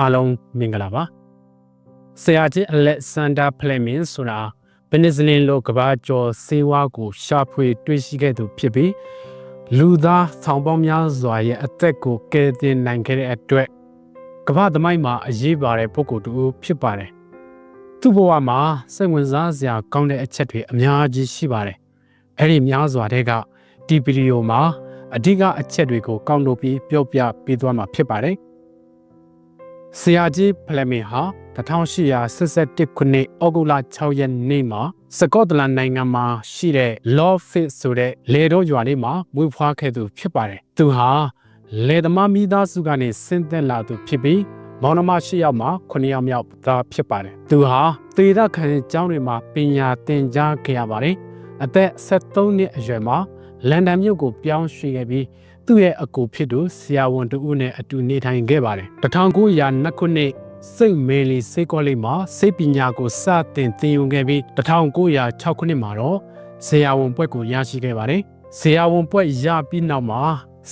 အားလုံးမင်္ဂလာပါဆရာကြီးအလက်ဆန်ဒါဖလက်မင်ဆိုတာပနစ်ဇလင်လိုကဘာကျော်ဆေးဝါးကိုရှာဖွေတွေ့ရှိခဲ့သူဖြစ်ပြီးလူသားဆောင်ပေါင်းများစွာရဲ့အသက်ကိုကယ်တင်နိုင်ခဲ့တဲ့အတွက်ကမ္ဘာသမိုင်းမှာအရေးပါတဲ့ပုဂ္ဂိုလ်တူဖြစ်ပါတယ်သူ့ဘဝမှာစိတ်ဝင်စားစရာကောင်းတဲ့အချက်တွေအများကြီးရှိပါတယ်အဲ့ဒီများစွာတဲ့ကဒီဗီဒီယိုမှာအဓိကအချက်တွေကိုကောက်လို့ပြီးပြောပြပေးသွားမှာဖြစ်ပါတယ်။ ဆရာကြီးဖလက်မင်ဟာ1881ခုနှစ်ဩဂုတ်လ6ရက်နေ့မှာစကော့တလန်နိုင်ငံမှာရှိတဲ့ Lawfit ဆိုတဲ့လေတော့ရွာလေးမှာမွေးဖွားခဲ့သူဖြစ်ပါတယ်။သူဟာလေသမားမိသားစုကနေဆင်းသက်လာသူဖြစ်ပြီးမောင်နှမရှိယောက်မှာ9ယောက်မြောက်သားဖြစ်ပါတယ်။သူဟာသေဒခံကျောင်းတွေမှာပညာသင်ကြားခဲ့ရပါတယ်။အသက်73နှစ်အရွယ်မှာလန်ဒန်မြို့ကိုပြောင်းရွှေ့ခဲ့ပြီး သူ့ရဲ့အကူဖြစ်သူဆရာဝန်တဦးနဲ့အတူနေထိုင်ခဲ့ပါတယ်1902ခုနှစ်စိတ်မေလီစေကောလိပ်မှာစိတ်ပညာကိုစတင်သင်ယူခဲ့ပြီး1906ခုနှစ်မှာတော့ဆရာဝန်ဘွဲ့ကိုရရှိခဲ့ပါတယ်ဆရာဝန်ဘွဲ့ရပြီးနောက်မှာ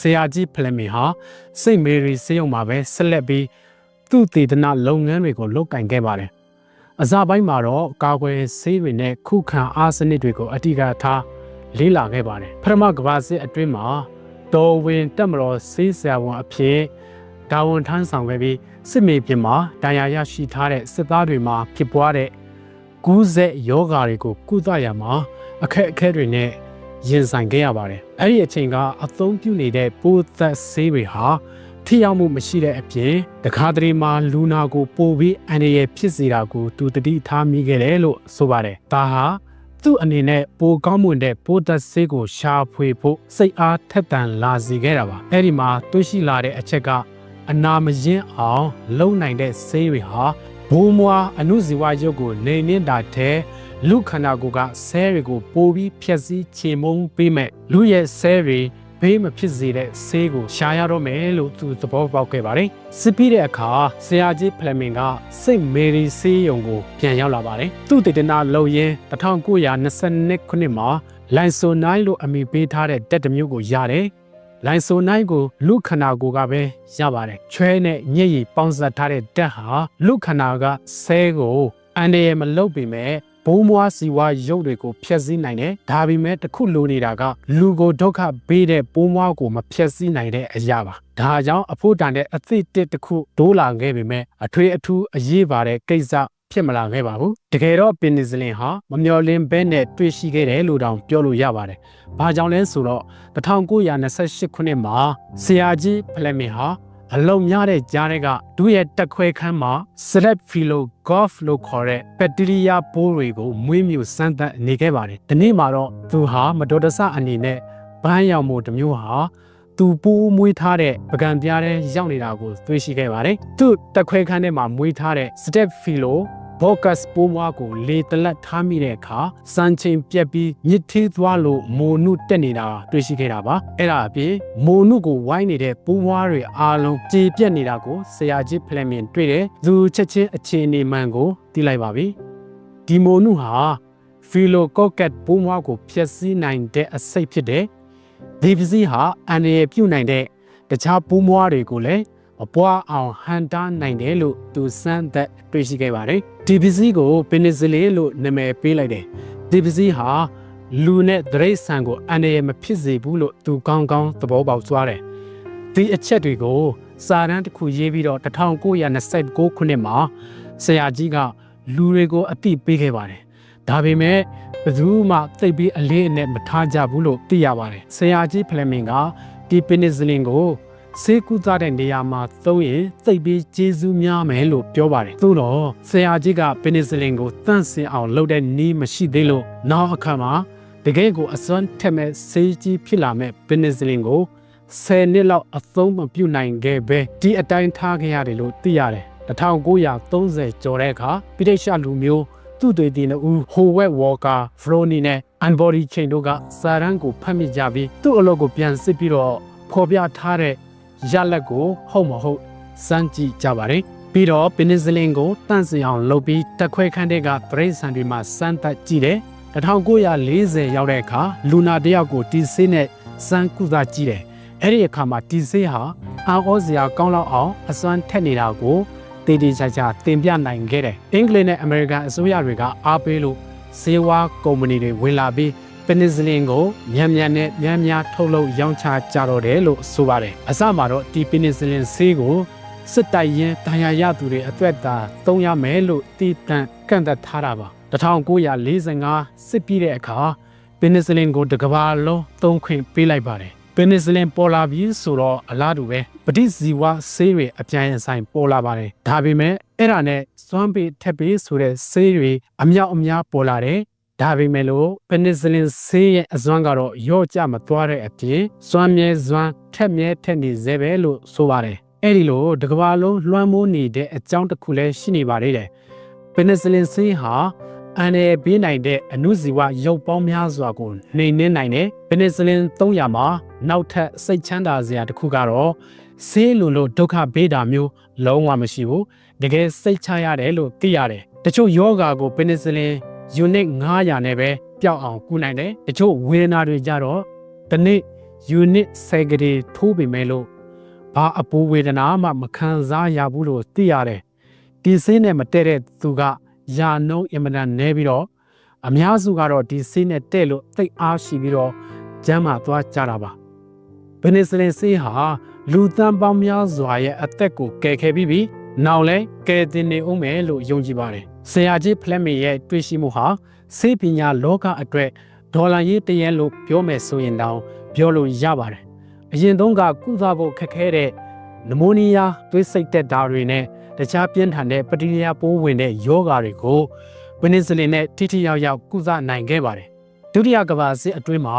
ဆရာကြီးဖလက်မင်ဟာစိတ်မေရီစေယုံမှာပဲဆက်လက်ပြီးသူ့တည်တနာလုပ်ငန်းတွေကိုလုပ်ကင်ခဲ့ပါတယ်အစပိုင်းမှာတော့ကာကွယ်ဆေးတွေနဲ့ခုခံအားစနစ်တွေကိုအတိအကထားလေးလာခဲ့ပါတယ်ပထမကမ္ဘာစစ်အတွင်းမှာ တော်ဝင်တက်မတော်ဆေးဆရာဝန်အဖြစ်ဒါဝန်ထမ်းဆောင်ခဲ့ပြီးစစ်မြေပြင်မှာတရားရရှိထားတဲ့စစ်သားတွေမှာဖြစ်ပွားတဲ့ကူးစက်ယောဂါတွေကိုကုသရမှာအခက်အခဲတွေနဲ့ရင်ဆိုင်ခဲ့ရပါတယ်။အဲ့ဒီအချိန်ကအသုံးပြုနေတဲ့ပိုးသက်ဆေးတွေဟာထိရောက်မှုမရှိတဲ့အပြင်တခါတလေမှာလူနာကိုပိုပြီးအန္တရာယ်ဖြစ်စေတာကိုသူတတိထားမိခဲ့တယ်လို့ဆိုပါတယ်။ဒါဟာ သူ့အနေနဲ့ပိုကောင်းမွန်တဲ့ပိုးသက်ဆေးကိုရှာဖွေဖို့စိတ်အားထက်သန်လာစေခဲ့တာပါအဲ့ဒီမှာတွေးရှိလာတဲ့အချက်ကအနာမရင်အောင် လုံနိုင်တဲ့ဆေးတွေဟာဘိုးမွားအနုဇီဝရုပ်ကိုနေနေတာတဲ့လူခန္ဓာကိုယ်ကဆဲတွေကိုပိုးပြီးဖြည့်ဆည်းချေမုန်းပေးမဲ့လူရဲ့ဆဲတွေ ဘေးမဖြစ်စေတဲ့ဆေးကိုရှာရတော့မယ်လို့သူသဘောပေါက်ခဲ့ပါတယ်။စစ်ပြီးတဲ့အခါဆရာကြီးဖလက်မင်ကစိတ်မေရီဆေးရုံကိုပြန်ရောက်လာပါတယ်။သူ့တေတနာလုံရင်း1922ခုနှစ်မှာလိုင်ဆိုနိုင်းလို့အမည်ပေးထားတဲ့တက်တမျိုးကိုရတယ်။လိုင်ဆိုနိုင်းကိုလူခန္ဓာကိုယ်ကပဲရပါတယ်။ချွဲနဲ့ညက်ရည်ပေါင်းစပ်ထားတဲ့တက်ဟာလူခန္ဓာကဆဲကိုအန်ရယ်မလုတ်ပေမဲ့ ဘုံမွားစီဝါရုပ်တွေကိုဖျက်ဆီးနိုင်တယ်ဒါပေမဲ့တခုလိုနေတာကလူကိုဒုက္ခပေးတဲ့ဘုံမွားကိုမဖျက်ဆီးနိုင်တဲ့အရာပါဒါကြောင့်အဖို့တန်တဲ့အသည့်တစ်တစ်ခုဒိုးလာခဲ့ပေမဲ့အထွေအထူးအရေးပါတဲ့ကိစ္စဖြစ်မလာခဲ့ပါဘူးတကယ်တော့ပင်နီဇလင်ဟာမမျော်လင့်ဘဲနဲ့တွေ့ရှိခဲ့တယ်လို့တောင်ပြောလို့ရပါတယ်ဘာကြောင့်လဲဆိုတော့1928ခုနှစ်မှာဆရာကြီးဖလက်မင်ဟာ အလုံးများတဲ့ကြားတွေကဒုရဲ့တက်ခွဲခန်းမှာ Select Philo Golf လို့ခေါ်တဲ့ဘက်တီးရီးယားပိုးတွေကိုမွေးမြူစမ်းသပ်နေခဲ့ပါတယ်။ဒီနေ့မှာတော့သူဟာမတော်တဆအနေနဲ့ဘန်းရောင်မှုတစ်မျိုးဟာသူပိုးမွေးထားတဲ့ပကံပြားတဲ့ရောက်နေတာကိုတွေ့ရှိခဲ့ပါတယ်။သူတက်ခွဲခန်းထဲမှာမွေးထားတဲ့ Step Philo ဘော့ကတ်ပိုးမွားကိုလေတလက်ထားမိတဲ့အခါစံချိန်ပြက်ပြီးမြစ်သေးသွားလို့မိုနုတက်နေတာတွေ့ရှိခဲ့တာပါအဲ့ဒါအပြင်မိုနုကိုဝိုင်းနေတဲ့ပိုးမွားတွေအားလုံးကြေပြက်နေတာကိုဆရာကြီးဖလက်မင်တွေ့တယ်သူချက်ချင်းအခြေအနေမှန်ကိုသိလိုက်ပါပြီဒီမိုနုဟာဖီလိုကော့ကတ်ပိုးမွားကိုဖျက်ဆီးနိုင်တဲ့အစိတ်ဖြစ်တယ်ဒီပစ္စည်းဟာအန္တရာယ်ပြုနိုင်တဲ့တခြားပိုးမွားတွေကိုလည်း အပွားအောင်ဟန်တာနိုင်တယ်လို့သူစမ်းသက်တွေ့ရှိခဲ့ပါတယ်ဒီပစ္စည်းကိုပင်နီဇလင်လို့နာမည်ပေးလိုက်တယ်ဒီပစ္စည်းဟာလူနဲ့ဒရိတ်ဆန်ကိုအန္တရာယ်မဖြစ်စေဘူးလို့သူကောင်းကောင်းသဘောပေါက်သွားတယ်ဒီအချက်တွေကိုစာတမ်းတစ်ခုရေးပြီးတော့1929ခုနှစ်မှာဆရာကြီးကလူတွေကိုအသိပေးခဲ့ပါတယ်ဒါပေမဲ့ဘယ်သူမှသိပြီးအလေးအနက်မထားကြဘူးလို့သိရပါတယ်ဆရာကြီးဖလက်မင်ကဒီပင်နီဇလင်ကို ဆေးကုသတဲ့နေရာမှာသုံးရင်သိပ်ပြီးကျေးဇူးများမယ်လို့ပြောပါတယ်။သို့တော့ဆရာကြီးကပင်နီဆလင်ကိုတန့်စင်အောင်လုပ်တဲ့နည်းမရှိသေးလို့နောက်အခါမှာတကယ်ကိုအစွမ်းထက်မဲ့ဆေးကြီးဖြစ်လာမဲ့ပင်နီဆလင်ကို10နှစ်လောက်အသုံးမပြုနိုင်ခဲ့ပဲဒီအတိုင်းထားခဲ့ရတယ်လို့သိရတယ်။1930ကျော်တဲ့အခါပိဋိရှလူမျိုးသူ့တွေတီနဦးဟိုဝက်ဝါကာဖရိုနီနဲ့အန်ဘော်ဒီချိန်တို့ကစာရန်ကိုဖတ်မိကြပြီးသူ့အလုပ်ကိုပြန်စစ်ပြီးတော့ဖော်ပြထားတဲ့ ရလက်ကိုဟုတ်မဟုတ်စမ်းကြည့်ကြပါတယ်ပြီးတော့ပင်နီဇလင်ကိုတန့်စင်အောင်လုပ်ပြီးတက်ခွဲခန်းတဲ့ကပရိဆန်တွေမှာစမ်းသပ်ကြည့်တယ်1940ရောက်တဲ့အခါလူနာတယောက်ကိုတီဆေးနဲ့စမ်းကုသကြည့်တယ်အဲ့ဒီအခါမှာတီဆေးဟာအာဩစရာကောင်းလောက်အောင်အစွမ်းထက်နေတာကိုတည်တည်ချာချာတင်ပြနိုင်ခဲ့တယ်အင်္ဂလိပ်နဲ့အမေရိကန်အစိုးရတွေကအားပေးလို့ဆေးဝါးကုမ္ပဏီတွေဝင်လာပြီး ပနီစလင်ကိုမြန်မြန်နဲ့များများထုတ်လုပ်ရောင်းချကြတော့တယ်လို့ဆိုပါတယ်အစမှာတော့ဒီပနီစလင်ဆေးကိုစစ်တိုက်ရင်တန်ရာရသူတွေအတွက်သာသုံးရမယ်လို့တည်တံ့ကန့်သက်ထားတာပါ1945စစ်ပြီးတဲ့အခါပနီစလင်ကိုတစ်ကမ္ဘာလုံးသုံးခွင့်ပေးလိုက်ပါတယ်ပနီစလင်ပေါ်လာပြီးဆိုတော့အလားတူပဲပဋိဇီဝဆေးတွေအပြိုင်အဆိုင်ပေါ်လာပါတယ်ဒါပေမဲ့အဲ့ဒါနဲ့စွမ်းပေးထက်ပေးဆိုတဲ့ဆေးတွေအမြောက်အများပေါ်လာတယ် ဒါပေမဲ့လို့ပနီစလင်ဆေးရဲ့အစွမ်းကတော့ရော့ကျမသွားတဲ့အပြင်စွမ်းမြဲစွမ်းထက်မြဲထက်နေစေပဲလို့ဆိုပါတယ်အဲ့ဒီလိုတစ်ကမ္ဘာလုံးလွှမ်းမိုးနေတဲ့အကြောင်းတစ်ခုလည်းရှိနေပါသေးတယ်ပနီစလင်ဆေးဟာအန်ရပေးနိုင်တဲ့အနုဇီဝရုပ်ပေါင်းများစွာကိုနှိမ်နင်းနိုင်တယ်ပနီစလင်300မှာနောက်ထပ်စိတ်ချမ်းသာစရာတစ်ခုကတော့ဆေးလိုလိုဒုက္ခပေးတာမျိုးလုံးဝမရှိဘူးတကယ်စိတ်ချရတယ်လို့သိရတယ်တချို့ယောဂါကိုပနီစလင် unit 900နဲ့ပဲပျောက်အောင်ကုနိုင်တယ်တချို့ဝေဒနာတွေကြတော့ဒီနေ့ unit 10ကလေးထိုးပေမဲ့လို့ဘာအပူဝေဒနာမှမခံစားရဘူးလို့သိရတယ်ဒီဆေးနဲ့မတည့်တဲ့သူကယာနှုံးအင်မတန်နဲပြီးတော့အများစုကတော့ဒီဆေးနဲ့တဲ့လို့သိပ်အားရှိပြီးတော့ကျမ်းမာသွားကြတာပါဘယ်နစ်စလင်ဆေးဟာလူသန်းပေါင်းများစွာရဲ့အသက်ကိုကယ်ခဲ့ပြီးပြီနောက်လဲကယ်တင်နေဦးမယ်လို့ယုံကြည်ပါတယ် ဆရာကြီးဖလက်မီရဲ့တွေ့ရှိမှုဟာဆေးပညာလောကအတွက်ဒေါ်လာရေးတရက်လို့ပြောမယ်ဆိုရင်တောင်ပြောလို့ရပါတယ်အရင်တုန်းကကုသဖို့ခက်ခဲတဲ့နမိုနီးယားသွေးစိတ်သက်တာတွေနဲ့တခြားပြင်းထန်တဲ့ပတ္တိယပိုးဝင်တဲ့ယောဂါတွေကိုပနိစလင်နဲ့ထိထိရောက်ရောက်ကုသနိုင်ခဲ့ပါတယ်ဒုတိယကမ္ဘာစစ်အတွင်းမှာ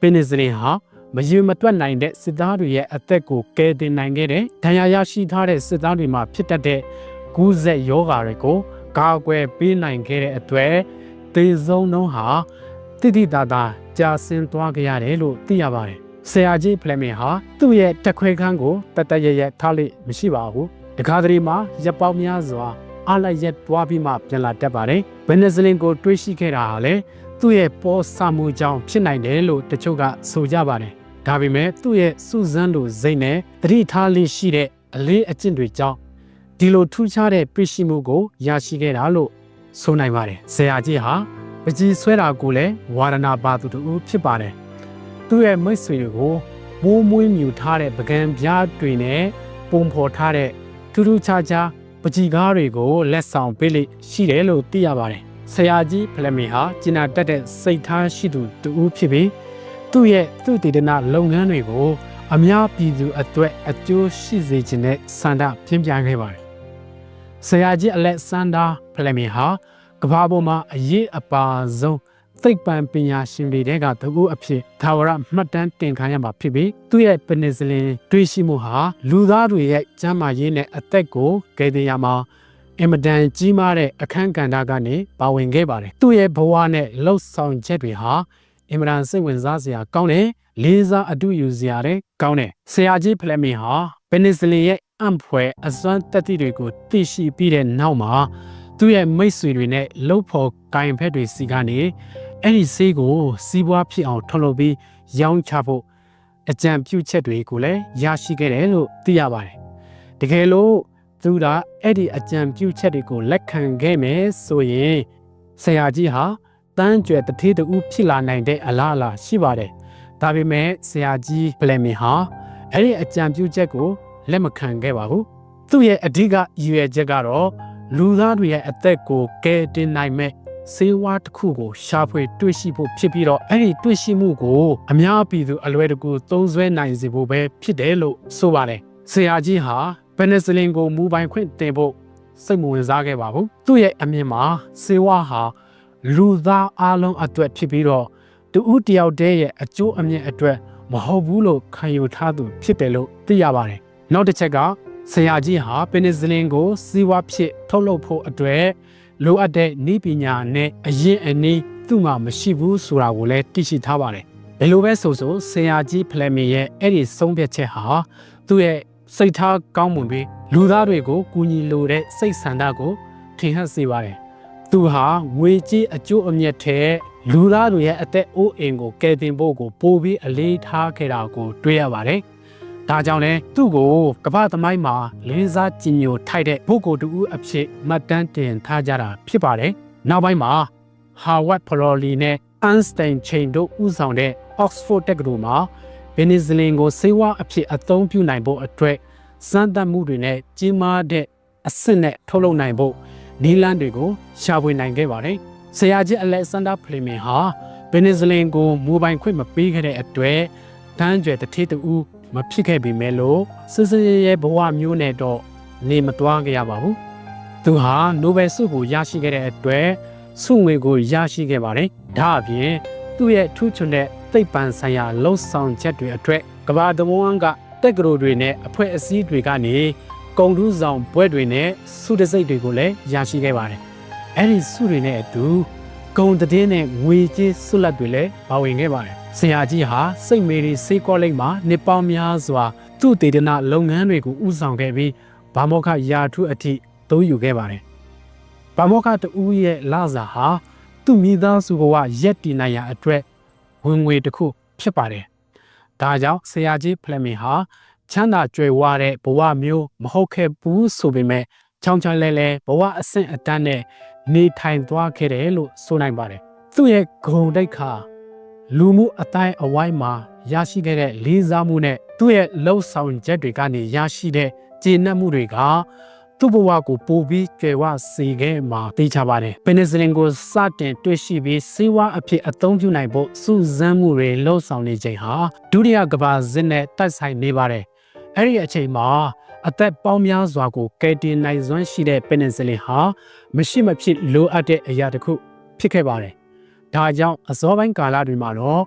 ပနိစလင်ဟာမယူမတွက်နိုင်တဲ့စစ်သားတွေရဲ့အသက်ကိုကယ်တင်နိုင်ခဲ့တဲ့ဒဏ်ရာရရှိထားတဲ့စစ်သားတွေမှာဖြစ်တတ်တဲ့ကူးစက်ယောဂါတွေကို ကာကွယ်ပေးနိုင်ခဲ့တဲ့အတွက်သေဆုံးနှုန်းဟာတိတိတသာကြာဆင်းသွားကြရတယ်လို့သိရပါတယ်ဆရာကြီးဖလက်မင်ဟာသူ့ရဲ့တက်ခွဲခန်းကိုတတရရထားလိမရှိပါဘူးတကားတရီမှာရပ်ပေါင်းများစွာအားလိုက်ရက်တွားပြီးမှပြန်လာတတ်ပါတယ်ဗနဇလင်ကိုတွေးရှိခဲ့တာဟာလေသူ့ရဲ့ပေါ်ဆာမှုကြောင့်ဖြစ်နိုင်တယ်လို့တချို့ကဆိုကြပါတယ်ဒါပေမဲ့သူ့ရဲ့စူဇန်လိုစိတ်နဲ့တတိထားလေးရှိတဲ့အလေးအကျင့်တွေကြောင့် ဒီလိုထူးခြားတဲ့ပြရှိမှုကိုရရှိခဲ့တာလို့ဆိုနိုင်ပါတယ်ဆရာကြီးဟာပကြီးဆွဲတာကိုလည်းဝါရဏပါသူတူဖြစ်ပါတယ်သူ့ရဲ့မိတ်ဆွေတွေကိုမိုးမွေးမြူထားတဲ့ပကံပြားတွေနဲ့ပုံဖော်ထားတဲ့ထူးထူးခြားခြားပကြီးကားတွေကိုလက်ဆောင်ပေးလိရှိတယ်လို့သိရပါတယ်ဆရာကြီးဖလက်မင်ဟာကျင်နာတက်တဲ့စိတ်ထားရှိသူတူဖြစ်ပြီးသူ့ရဲ့သူ့တည်တနာလုပ်ငန်းတွေကိုအများပြည်သူအတွက်အကျိုးရှိစေခြင်းနဲ့ဆန္ဒပြင်းပြခဲ့ပါတယ်။ ဆရာကြီးအလက်ဆန်ဒါဖလက်မင်ဟာကမ္ဘာပေါ်မှာအရေးအပါဆုံးသိပ္ပံပညာရှင်တွေတဲကတကူအဖြစ်သာဝရမှတ်တမ်းတင်ခံရမှာဖြစ်ပြီးသူ့ရဲ့ပနိစလင်တွေးရှိမှုဟာလူသားတွေရဲ့ကျန်းမာရေးနဲ့အသက်ကိုကယ်တင်ရမှာအင်မတန်ကြီးမားတဲ့အခန်းကဏ္ဍကနေပါဝင်ခဲ့ပါတယ်။သူ့ရဲ့ဘဝနဲ့လှုပ်ဆောင်ချက်တွေဟာအင်မတန်စိတ်ဝင်စားစရာကောင်းတယ်လေးစားအတူယူစရာတဲ့ကောင်းတယ်ဆရာကြီးဖလက်မင်ဟာပနီစလင်ရဲ့ အံဖွဲအစွမ်းတက်သည့်တွေကိုသိရှိပြီးတဲ့နောက်မှာသူ့ရဲ့မိတ်ဆွေတွေနဲ့လှုပ်ဖို့ကင်ဖက်တွေစီကနေအဲ့ဒီဆေးကိုစီးပွားဖြစ်အောင်ထုတ်လုပ်ပြီးရောင်းချဖို့အကြံပြုချက်တွေကိုလည်းရရှိခဲ့တယ်လို့သိရပါတယ်တကယ်လို့သူကအဲ့ဒီအကြံပြုချက်တွေကိုလက်ခံခဲ့မယ်ဆိုရင်ဆရာကြီးဟာတန်းကျွယ်တထေးတူဖြစ်လာနိုင်တဲ့အလားအလာရှိပါတယ်။ဒါပေမဲ့ဆရာကြီးပလမင်ဟာအဲ့ဒီအကြံပြုချက်ကို လက်မခံခဲ့ပါဘူး။သူ့ရဲ့အဓိကရည်ရွယ်ချက်ကတော့လူသားတွေရဲ့အသက်ကိုကယ်တင်နိုင်မဲ့စေဝါတစ်ခုကိုရှာဖွေတွေ့ရှိဖို့ဖြစ်ပြီးတော့အဲ့ဒီတွေ့ရှိမှုကိုအများပြည်သူအလွယ်တကူသုံးစွဲနိုင်စေဖို့ပဲဖြစ်တယ်လို့ဆိုပါတယ်။ဆရာကြီးဟာပနီစလင်ကိုမူပိုင်ခွင့်တင်ဖို့စိတ်မဝင်စားခဲ့ပါဘူး။သူ့ရဲ့အမြင်မှာစေဝါဟာလူသားအလုံးအတွက်ဖြစ်ပြီးတော့တူဦးတယောက်တည်းရဲ့အကျိုးအမြင့်အတွက်မဟုတ်ဘူးလို့ခံယူထားသူဖြစ်တယ်လို့သိရပါတယ်။ နောက်တစ်ချက်ကဆရာကြီးဟာပနီစလင်ကိုစီးဝါဖြစ်ထုတ်လုပ်ဖို့အတွက်လိုအပ်တဲ့နည်းပညာနဲ့အရင်အနည်းသူ့မှာမရှိဘူးဆိုတာကိုလည်းသိရှိထားပါတယ်။ဘယ်လိုပဲဆိုဆိုဆရာကြီးဖလက်မီရဲ့အဲ့ဒီဆုံးဖြတ်ချက်ဟာသူ့ရဲ့စိတ်ထားကောင်းမွန်ပြီးလူသားတွေကိုကူညီလိုတဲ့စိတ်ဆန္ဒကိုထင်ဟပ်စေပါတယ်။သူဟာငွေကြေးအကျိုးအမြတ်ထဲလူသားတွေရဲ့အသက်အိုးအိမ်ကိုကယ်တင်ဖို့ကိုပိုပြီးအလေးထားခဲ့တာကိုတွေ့ရပါတယ်။ ဒါကြောင့်လဲသူ့ကိုကမ္ဘာသမိုင်းမှာလေးစားကြည်ညိုထိုက်တဲ့ပုဂ္ဂိုလ်တူအဖြစ်မှတ်တမ်းတင်ထားကြတာဖြစ်ပါတယ်နောက်ပိုင်းမှာ Harvard Florey နဲ့ Einstein Chain တို့ဦးဆောင်တဲ့ Oxford တက္ကသိုလ်မှာ penicillin ကိုဆေးဝါးအဖြစ်အသုံးပြုနိုင်ဖို့အတွက်စမ်းသပ်မှုတွေနဲ့ကြီးမားတဲ့အဆင့်နဲ့ထုတ်လုပ်နိုင်ဖို့နီလန်းတွေကိုရှာဖွေနိုင်ခဲ့ပါတယ်။ဆရာကြီးအလက်ဆန်ဒါဖလီမင်ဟာ penicillin ကိုမူပိုင်ခွင့်မပေးခဲ့တဲ့အတွက်တန်းကျွယ်တတိတူ မဖြစ်ခဲ့ပေမဲ့လို့စစ်စစ်ရဲရဲဘဝမျိုးနဲ့တော့နေမသွားကြရပါဘူး။သူဟာနိုဘယ်ဆုကိုရရှိခဲ့တဲ့အတွက်ဆုငွေကိုရရှိခဲ့ပါတယ်။ဒါအပြင်သူ့ရဲ့ထူးချွန်တဲ့သိပ္ပံဆိုင်ရာလှုပ်ဆောင်ချက်တွေအတွက်ကဘာတဝန်းကတက်ကရိုတွေနဲ့အဖွဲ့အစည်းတွေကနေကုံထူးဆောင်ပွဲတွေနဲ့စုတစိတ်တွေကိုလည်းရရှိခဲ့ပါတယ်။အဲ့ဒီစုတွေနဲ့အတူဂုံတည်င်းနဲ့ငွေကြေးဆွလက်တွေလည်းပါဝင်ခဲ့ပါတယ်။ ဆရာကြီးဟာစိတ်မေရီစေးကောလိပ်မှာနှစ်ပေါင်းများစွာသူ့တေဒနာလုပ်ငန်းတွေကိုဦးဆောင်ခဲ့ပြီးဘာမောခယာထုအထိသုံးယူခဲ့ပါတယ်။ဘာမောခတူရဲ့လာစာဟာသူ့မိသားစုဘဝရက်တည်နိုင်ရာအတွက်ဝင်ငွေတစ်ခုဖြစ်ပါတယ်။ဒါကြောင့်ဆရာကြီးဖလက်မင်ဟာချမ်းသာကြွယ်ဝတဲ့ဘဝမျိုးမဟုတ်ခဲ့ဘူးဆိုပေမဲ့ချောင်းချောင်းလဲလဲဘဝအဆင့်အတန်းနဲ့နေထိုင်သွားခဲ့တယ်လို့ဆိုနိုင်ပါတယ်။သူ့ရဲ့ဂုံတိတ်ခါ လူမှုအတိုင်းအဝိုင်းမှာရရှိခဲ့တဲ့လေးစားမှုနဲ့သူ့ရဲ့လှုပ်ဆောင်ချက်တွေကနေရရှိတဲ့ကျေနပ်မှုတွေကသူ့ဘဝကိုပိုပြီးကြွယ်ဝစေခဲ့မှာသိချပါတယ်ပင်နီဆလင်ကိုစတင်တွေ့ရှိပြီးစေဝါအဖြစ်အသုံးပြုနိုင်ဖို့စူးစမ်းမှုတွေလှုပ်ဆောင်နေချိန်ဟာဒုတိယကမ္ဘာစစ်နဲ့တိုက်ဆိုင်နေပါတယ်အဲ့ဒီအချိန်မှာအသက်ပေါင်းများစွာကိုကယ်တင်နိုင်စွမ်းရှိတဲ့ပင်နီဆလင်ဟာမရှိမဖြစ်လိုအပ်တဲ့အရာတစ်ခုဖြစ်ခဲ့ပါတယ် ဒါကြောင့်အစောပိုင်းကာလတွေမှာတော့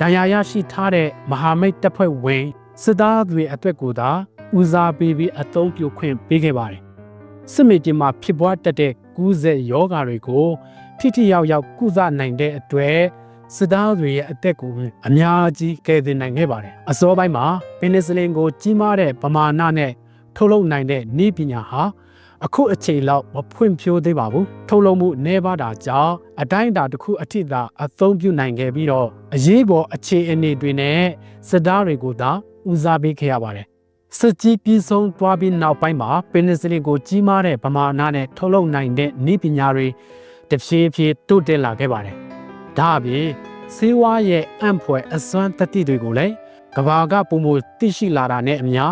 ဒဏ်ရာရရှိထားတဲ့မဟာမိတ်တပ်ဖွဲ့ဝင်စစ်သားတွေအတွက်ကိုသာဦးစားပေးပြီးအသုံးပြုခွင့်ပေးခဲ့ပါတယ်။စစ်မေပြင်မှာဖြစ်ပွားတတ်တဲ့ကူးစက်ယောဂါတွေကိုထိထိရောက်ရောက်ကုသနိုင်တဲ့အတွက်စစ်သားတွေရဲ့အသက်ကိုအများကြီးကယ်တင်နိုင်ခဲ့ပါတယ်။အစောပိုင်းမှာပင်နီဆလင်ကိုကြီးမားတဲ့ပမာဏနဲ့ထုတ်လုပ်နိုင်တဲ့နည်းပညာဟာ အခုအချိန်လောက်မဖွင့်ဖြိုးသေးပါဘူးထုတ်လုပ်မှုနှဲပါတာကြောင့်အတိုင်းအတာတစ်ခုအထိသာအသုံးပြုနိုင်ခဲ့ပြီးတော့အရေးပေါ်အခြေအနေတွေနဲ့စစ်သားတွေကိုသာဦးစားပေးခဲ့ရပါတယ်စစ်ကြီးပြီးဆုံးသွားပြီးနောက်ပိုင်းမှာပင်နီဆလင်ကိုကြီးမားတဲ့ပမာဏနဲ့ထုတ်လုပ်နိုင်တဲ့နည်းပညာတွေတဖြည်းဖြည်းတိုးတက်လာခဲ့ပါတယ်ဒါအပြင်ဆေးဝါးရဲ့အံ့ဖွယ်အစွမ်းတတိတွေကိုလည်းကဘာကပုံမသိရှိလာတာနဲ့အမျှ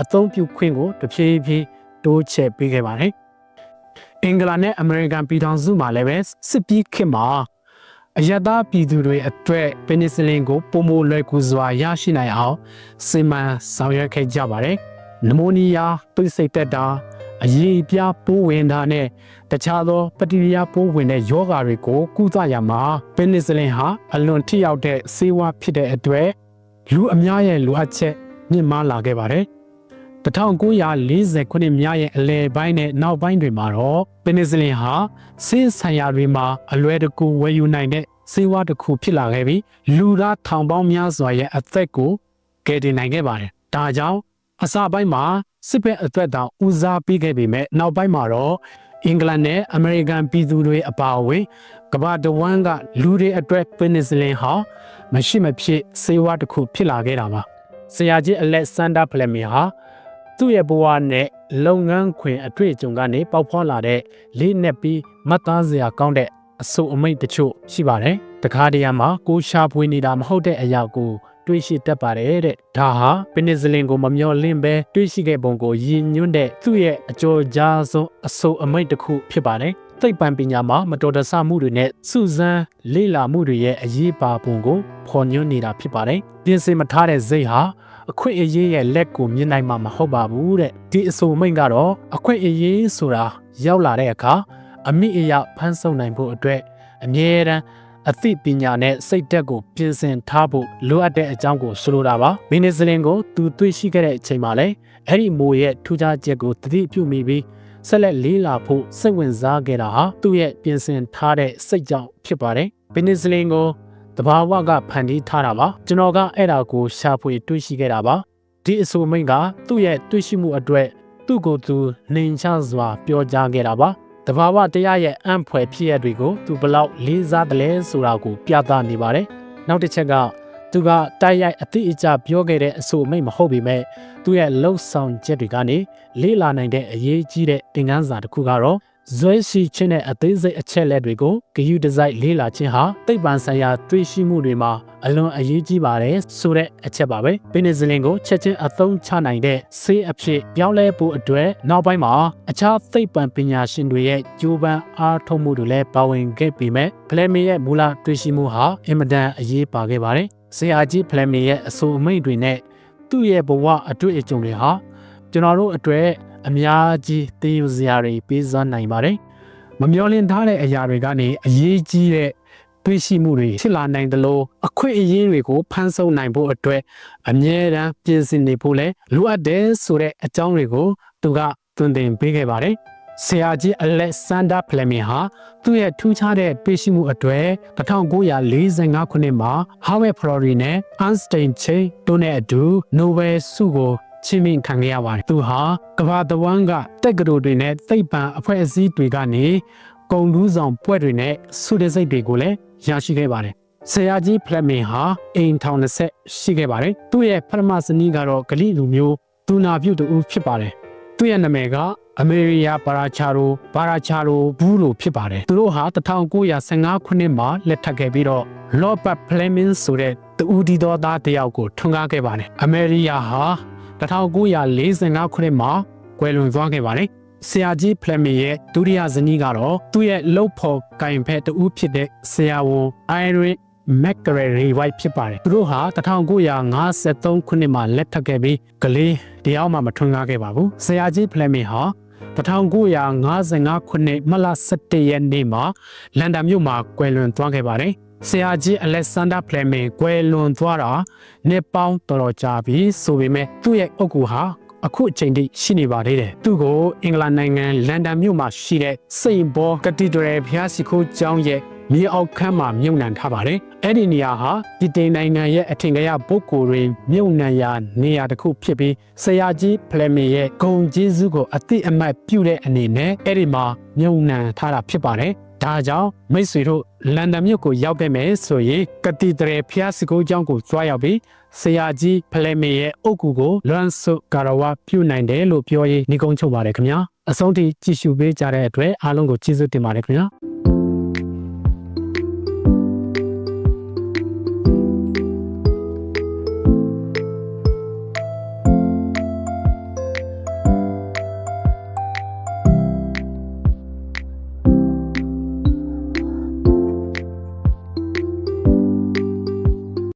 အသုံးပြုခွင့်ကိုတဖြည်းဖြည်း တိုးချဲ့ပေးခဲ့ပါတယ်။အင်္ဂလန်နဲ့အမေရိကန်ပြည်ထောင်စုမှာလည်းပဲစစ်ပြီးခေတ်မှာအယက်သားပြည်သူတွေအတွက်ပင်နီဆလင်ကိုပုံမလွယ်ကူစွာရရှိနိုင်အောင်စီမံဆောင်ရွက်ခဲ့ကြပါတယ်။နမိုနီးယားပိစိတ်တက်တာအရေးပြပိုးဝင်တာနဲ့တခြားသောပတိရိယာပိုးဝင်တဲ့ယောဂါတွေကိုကုသရမှာပင်နီဆလင်ဟာအလွန်ထိရောက်တဲ့ဆေးဝါးဖြစ်တဲ့အတွက်လူအများရဲ့လိုအပ်ချက်မြင့်မားလာခဲ့ပါတယ် 1940ခုနှစ်များရဲ့အလယ်ပိုင်းနဲ့နောက်ပိုင်းတွေမှာတော့ပင်နီဆလင်ဟာဆေးဆိုင်ရာတွေမှာအလွယ်တကူဝယ်ယူနိုင်တဲ့ဆေးဝါးတစ်ခုဖြစ်လာခဲ့ပြီးလူသားထောင်ပေါင်းများစွာရဲ့အသက်ကိုကယ်တင်နိုင်ခဲ့ပါတယ်။ဒါကြောင့်အစပိုင်းမှာစစ်ဘက်အတွက်တောင်ဦးစားပေးခဲ့ပေမဲ့နောက်ပိုင်းမှာတော့အင်္ဂလန်နဲ့အမေရိကန်ပြည်သူတွေအပါအဝင်ကမ္ဘာတဝန်းကလူတွေအတွက်ပင်နီဆလင်ဟာမရှိမဖြစ်ဆေးဝါးတစ်ခုဖြစ်လာခဲ့တာပါ။ဆရာကြီးအလက်ဆန်ဒါဖလက်မီဟာ သူ့ရဲ့ဘဝနဲ့လုပ်ငန်းခွင်အတွေ့အကြုံကနေပေါက်ဖွာလာတဲ့လေးနဲ့ပြီးမှတ်သားစရာကောင်းတဲ့အဆိုအမိတ်တချို့ရှိပါတယ်။တခါတရံမှာကိုရှာဖွေနေတာမဟုတ်တဲ့အရာကိုတွေးရှိတတ်ပါတယ်တဲ့။ဒါဟာပင်နီဆလင်ကိုမမျော်လင့်ပဲတွေးရှိခဲ့ပုံကိုရည်ညွှန်းတဲ့သူ့ရဲ့အကျော်ကြားဆုံးအဆိုအမိတ်တစ်ခုဖြစ်ပါတယ်။သိပ္ပံပညာမှာမတော်တဆမှုတွေနဲ့စုစမ်းလေ့လာမှုတွေရဲ့အရေးပါပုံကိုဖော်ညွှန်းနေတာဖြစ်ပါတယ်။ပြင်ဆင်မထားတဲ့စိတ်ဟာ အခွင့်အရေးရဲ့လက်ကိုမြင်နိုင်မှာမဟုတ်ပါဘူးတဲ့ဒီအဆိုမိန့်ကတော့အခွင့်အရေးဆိုတာရောက်လာတဲ့အခါအမိအယဖန်ဆုံနိုင်ဖို့အတွက်အမြဲတမ်းအသိပညာနဲ့စိတ်ဓာတ်ကိုပြင်ဆင်ထားဖို့လိုအပ်တဲ့အကြောင်းကိုဆိုလိုတာပါမင်းနစ်စလင်ကိုသူတွေ့ရှိခဲ့တဲ့အချိန်မှာလဲအဲ့ဒီမိုရဲ့ထူးခြားချက်ကိုတတိပြုမိပြီးဆက်လက်လေးလာဖို့စိတ်ဝင်စားခဲ့တာဟာသူ့ရဲ့ပြင်ဆင်ထားတဲ့စိတ်ကြောင့်ဖြစ်ပါတယ်ပင်နီဆလင်ကို တဘာဝကဖန်တီးထားတာပါကျွန်တော်ကအဲ့ဒါကိုရှာဖွေတွေ့ရှိခဲ့တာပါဒီအဆိုမိန်ကသူ့ရဲ့တွေ့ရှိမှုအတွက်သူ့ကိုယ်သူနှိမ်ချစွာပြောကြားခဲ့တာပါတဘာဝတရားရဲ့အံ့ဖွယ်ဖြစ်ရတွေကိုသူဘလောက်လေးစားတယ်လဲဆိုတာကိုပြသနေပါတယ်နောက်တစ်ချက်ကကျွန်သူကတိုက်ရိုက်အတိအကျပြောခဲ့တဲ့အဆိုအမိတ်မဟုတ်ပေမဲ့သူရဲ့လှုပ်ဆောင်ချက်တွေကနေလေးလာနိုင်တဲ့အရေးကြီးတဲ့သင်ခန်းစာတစ်ခုကတော့ ဇွဲရှိခြင်းနဲ့အသေးစိတ်အချက်လက်တွေကိုဂယုဒီဇိုက်လေးလာခြင်းဟာသိပ္ပံဆိုင်ရာတွေးရှိမှုတွေမှာအလွန်အရေးကြီးပါတယ်ဆိုတဲ့အချက်ပါပဲပင်နီဇလင်ကိုချက်ချင်းအသုံးချနိုင်တဲ့ဆေးအဖြစ်ပြောင်းလဲဖို့အတွက်နောက်ပိုင်းမှာအခြားသိပ္ပံပညာရှင်တွေရဲ့ကြိုးပမ်းအားထုတ်မှုတွေလည်းပါဝင်ခဲ့ပေမဲ့ဖလဲမီရဲ့မူလတွေးရှိမှုဟာအင်မတန်အရေးပါခဲ့ပါတယ်ဆရာကြီးဖလဲမီရဲ့အဆိုအမိန့်တွေနဲ့သူ့ရဲ့ဘဝအတွေ့အကြုံတွေဟာကျွန်တော်တို့အတွက် အများကြီးသိယူစရာတွေပေးစွမ်းနိုင်ပါတယ်မမျောလင့်ထားတဲ့အရာတွေကနေအရေးကြီးတဲ့တွေ့ရှိမှုတွေဖြစ်လာနိုင်တယ်လို့အခွင့်အရေးတွေကိုဖန်ဆုံနိုင်ဖို့အတွက်အမြဲတမ်းပြင်ဆင်နေဖို့လဲလိုအပ်တယ်ဆိုတဲ့အကြောင်းတွေကိုသူကသွန်သင်ပေးခဲ့ပါတယ်ဆရာကြီးအလက်ဆန်ဒါဖလက်မင်ဟာသူ့ရဲ့ထူးခြားတဲ့တွေ့ရှိမှုအတွေ့1945ခုနှစ်မှာ Harvard Florey နဲ့ Einstein Chain တို့နဲ့အတူ Nobel ဆုကို ချီးမြှင့်ခံခဲ့ရပါတယ်။သူဟာကမ္ဘာတဝန်းကတက်ကတော်တွေနဲ့သိပ္ပံအဖွဲ့အစည်းတွေကနေကုံလူးဆောင်ပွဲတွေနဲ့ဆုတဲ့စိတ်တွေကိုလည်းရရှိခဲ့ပါတယ်။ဆရာကြီးဖလက်မင်ဟာအိမ်ထောင်20ရှိခဲ့ပါတယ်။သူ့ရဲ့ပထမဇနီးကတော့ဂလိလူမျိုးသူနာပြုတူဖြစ်ပါတယ်။သူ့ရဲ့နာမည်ကအမေရိယာပါရာချာရိုပါရာချာရိုဘူးလို့ဖြစ်ပါတယ်။သူတို့ဟာ1915ခုနှစ်မှာလက်ထပ်ခဲ့ပြီးတော့ Robert Fleming ဆိုတဲ့တူဦးဒီတော်သားတယောက်ကိုထွန်းကားခဲ့ပါတယ်။အမေရိယာဟာ 1945ခုနှစ်မှာကွယ်လွန်သွားခဲ့ပါတယ်။ဆရာကြီးဖလက်မင်ရဲ့ဒုတိယဇနီးကတော့သူ့ရဲ့လှုပ်ဖော်ကင်ဖက်တူဖြစ်တဲ့ဆရာဝန် Irene McGrary White ဖြစ်ပါတယ်။သူတို့ဟာ1953ခုနှစ်မှာလက်ထပ်ခဲ့ပြီးကလေးတရားမှမထွန်းကားခဲ့ပါဘူး။ဆရာကြီးဖလက်မင်ဟာ1955ခုနှစ်မလ17ရက်နေ့မှာလန်ဒန်မြို့မှာကွယ်လွန်သွားခဲ့ပါတယ်။ ဆရာကြီးအလက်ဆန်ဒါဖလက်မင်ကွယ်လွန်သွားတာနှစ်ပေါင်းတော်တော်ကြာပြီဆိုပေမဲ့သူ့ရဲ့အုပ်ကူဟာအခုအချိန်ထိရှိနေပါသေးတယ်။သူ့ကိုအင်္ဂလန်နိုင်ငံလန်ဒန်မြို့မှာရှိတဲ့စိန့်ဘောကတီဒရယ်ဘုရားရှိခိုးကျောင်းရဲ့မြေအောက်ခန်းမှာမြုပ်နှံထားပါတယ်။အဲ့ဒီနေရာဟာပြည်တင်နိုင်ငံရဲ့အထင်ကရပုဂ္ဂိုလ်တွေမြုပ်နှံရာနေရာတစ်ခုဖြစ်ပြီးဆရာကြီးဖလက်မင်ရဲ့ဂုံကျေးဇူးကိုအတိအမှတ်ပြုတဲ့အနေနဲ့အဲ့ဒီမှာမြုပ်နှံထားတာဖြစ်ပါတယ်။ ဒါကြောင့်မိတ်ဆွေတို့လန်ဒန်မြို့ကိုရောက်ခဲ့မယ်ဆိုရင်ကတီဒရယ်ဖျားစကိုကျောင်းကိုကြွားရောက်ပြီးဆရာကြီးဖလဲမေရဲ့အုတ်ကူကိုလွမ်းဆုကာရဝပြုနိုင်တယ်လို့ပြောရေးညီကုန်းချုပ်ပါတယ်ခင်ဗျာအဆုံးထိကြည့်ရှုပေးကြတဲ့အတွက်အားလုံးကိုကျေးဇူးတင်ပါတယ်ခင်ဗျာ